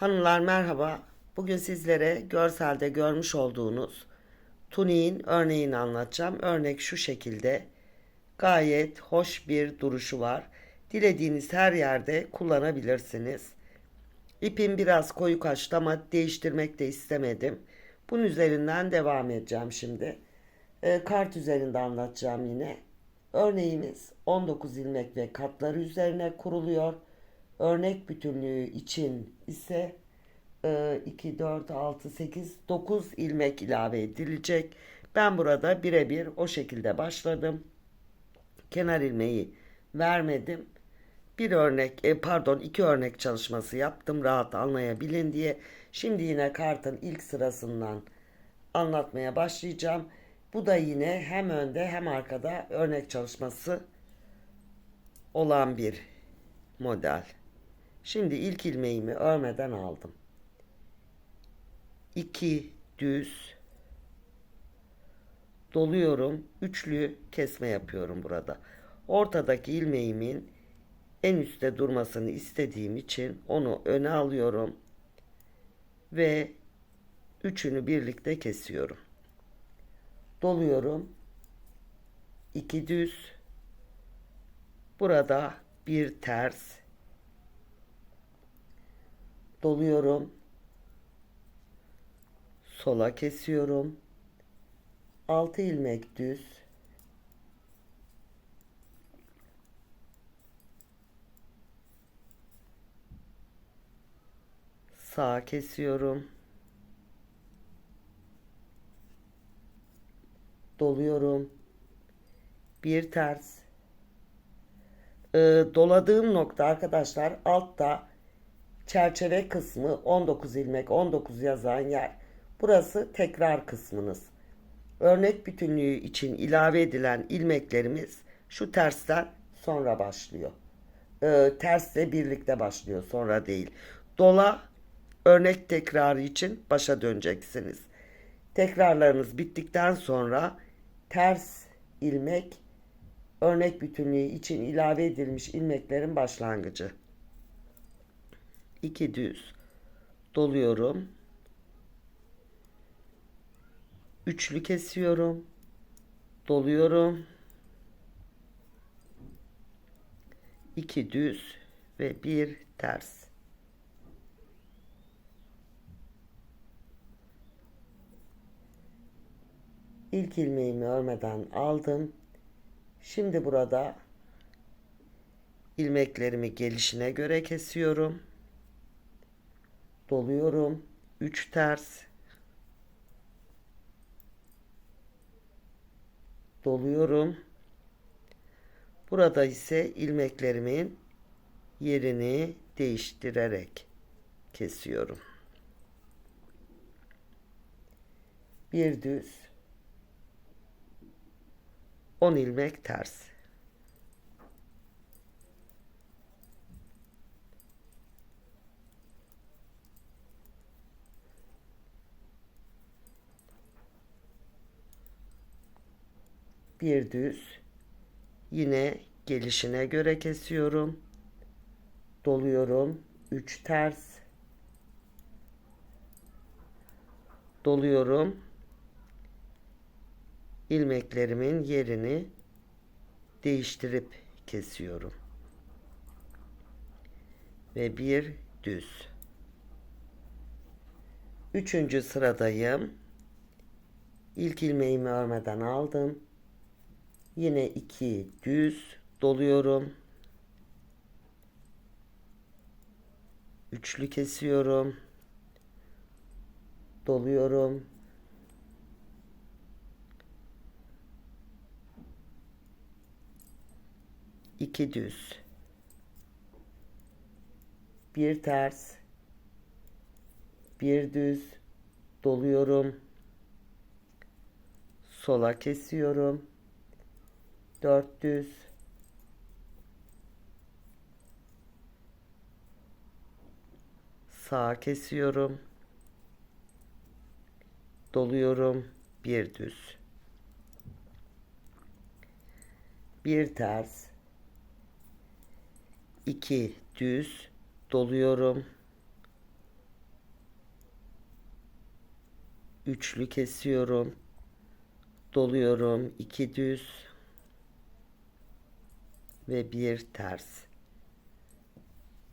Hanımlar merhaba. Bugün sizlere görselde görmüş olduğunuz tuniğin örneğini anlatacağım. Örnek şu şekilde. Gayet hoş bir duruşu var. Dilediğiniz her yerde kullanabilirsiniz. İpim biraz koyu kaçtı ama değiştirmek de istemedim. Bunun üzerinden devam edeceğim şimdi. Ee, kart üzerinde anlatacağım yine. Örneğimiz 19 ilmek ve katları üzerine kuruluyor. Örnek bütünlüğü için ise e, 2, 4, 6, 8, 9 ilmek ilave edilecek. Ben burada birebir o şekilde başladım. Kenar ilmeği vermedim. Bir örnek, e, pardon iki örnek çalışması yaptım rahat anlayabilin diye. Şimdi yine kartın ilk sırasından anlatmaya başlayacağım. Bu da yine hem önde hem arkada örnek çalışması olan bir model. Şimdi ilk ilmeğimi örmeden aldım. 2 düz doluyorum. Üçlü kesme yapıyorum burada. Ortadaki ilmeğimin en üstte durmasını istediğim için onu öne alıyorum ve üçünü birlikte kesiyorum. Doluyorum. 2 düz. Burada bir ters doluyorum. Sola kesiyorum. 6 ilmek düz. Sağa kesiyorum. Doluyorum. Bir ters. Ee, doladığım nokta arkadaşlar altta çerçeve kısmı 19 ilmek 19 yazan yer. Burası tekrar kısmınız. Örnek bütünlüğü için ilave edilen ilmeklerimiz şu tersten sonra başlıyor. Ee, tersle birlikte başlıyor sonra değil. Dola örnek tekrarı için başa döneceksiniz. Tekrarlarınız bittikten sonra ters ilmek örnek bütünlüğü için ilave edilmiş ilmeklerin başlangıcı. 2 düz doluyorum. Üçlü kesiyorum. Doluyorum. 2 düz ve bir ters. İlk ilmeğimi örmeden aldım. Şimdi burada ilmeklerimi gelişine göre kesiyorum. Doluyorum. 3 ters. Doluyorum. Burada ise ilmeklerimin yerini değiştirerek kesiyorum. Bir düz 10 ilmek ters. Bir düz yine gelişine göre kesiyorum. Doluyorum. 3 ters. Doluyorum ilmeklerimin yerini değiştirip kesiyorum. Ve bir düz. Üçüncü sıradayım. İlk ilmeğimi örmeden aldım. Yine iki düz doluyorum. Üçlü kesiyorum. Doluyorum. 2 düz. Bir ters. Bir düz doluyorum. Sola kesiyorum. 4 düz. Sağa kesiyorum. Doluyorum. Bir düz. Bir ters 2 düz doluyorum. üçlü kesiyorum doluyorum iki düz ve bir ters.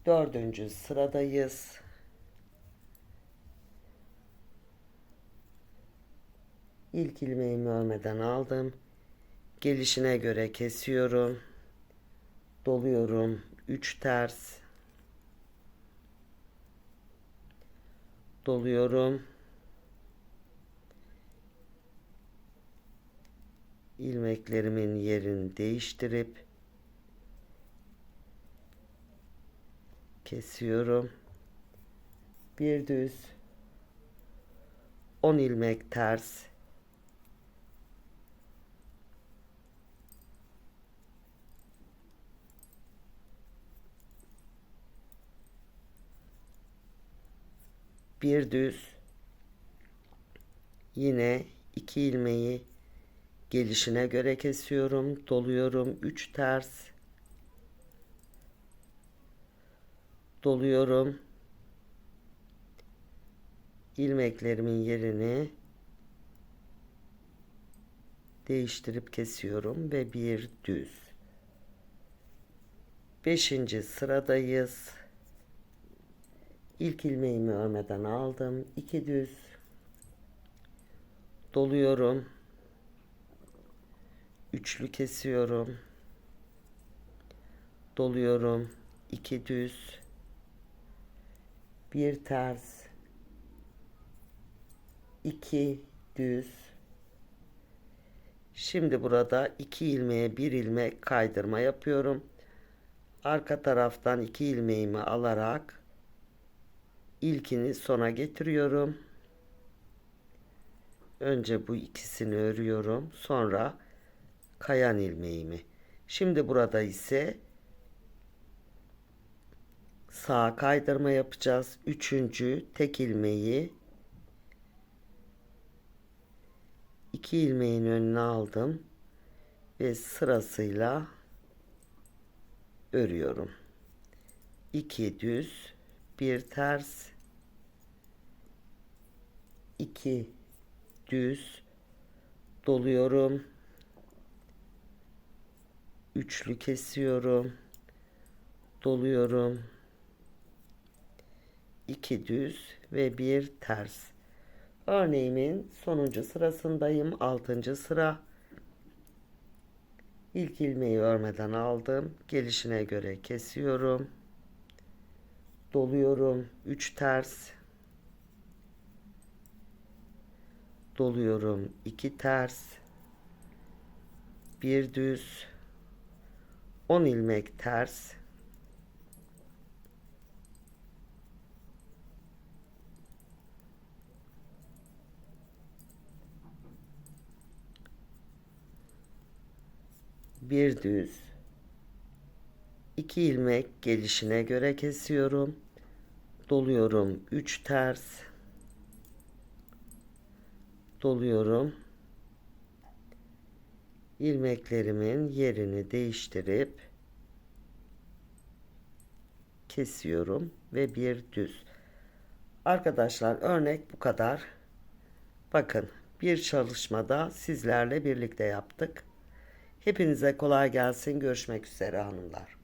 Dördüncü sıradayız. İlk ilmeğimi örmeden aldım. Gelişine göre kesiyorum. Doluyorum. 3 ters. Doluyorum. İlmeklerimin yerini değiştirip kesiyorum. Bir düz. 10 ilmek ters. Bir düz. Yine iki ilmeği gelişine göre kesiyorum doluyorum. 3 ters doluyorum ilmeklerimin yerini değiştirip kesiyorum ve bir düz beşinci sıradayız İlk ilmeğimi örmeden aldım. 2 düz doluyorum. Üçlü kesiyorum. Doluyorum. 2 düz bir ters 2 düz Şimdi burada iki ilmeğe bir ilmek kaydırma yapıyorum. Arka taraftan iki ilmeğimi alarak ilkini sona getiriyorum. Önce bu ikisini örüyorum. Sonra kayan ilmeğimi. Şimdi burada ise sağa kaydırma yapacağız. Üçüncü tek ilmeği. İki ilmeğin önüne aldım. Ve sırasıyla örüyorum. 2 düz bir ters. 2 düz. Doluyorum. Üçlü kesiyorum. Doluyorum 2 düz ve bir ters. Örneğimin sonuncu sırasındayım 6. sıra. İlk ilmeği örmeden aldım gelişine göre kesiyorum. Doluyorum 3 ters. Doluyorum 2 ters. Bir düz. 10 ilmek ters bir düz. 2 ilmek gelişine göre kesiyorum. Doluyorum 3 ters. Doluyorum. İlmeklerimin yerini değiştirip kesiyorum ve bir düz. Arkadaşlar örnek bu kadar. Bakın bir çalışmada sizlerle birlikte yaptık hepinize kolay gelsin. Görüşmek üzere hanımlar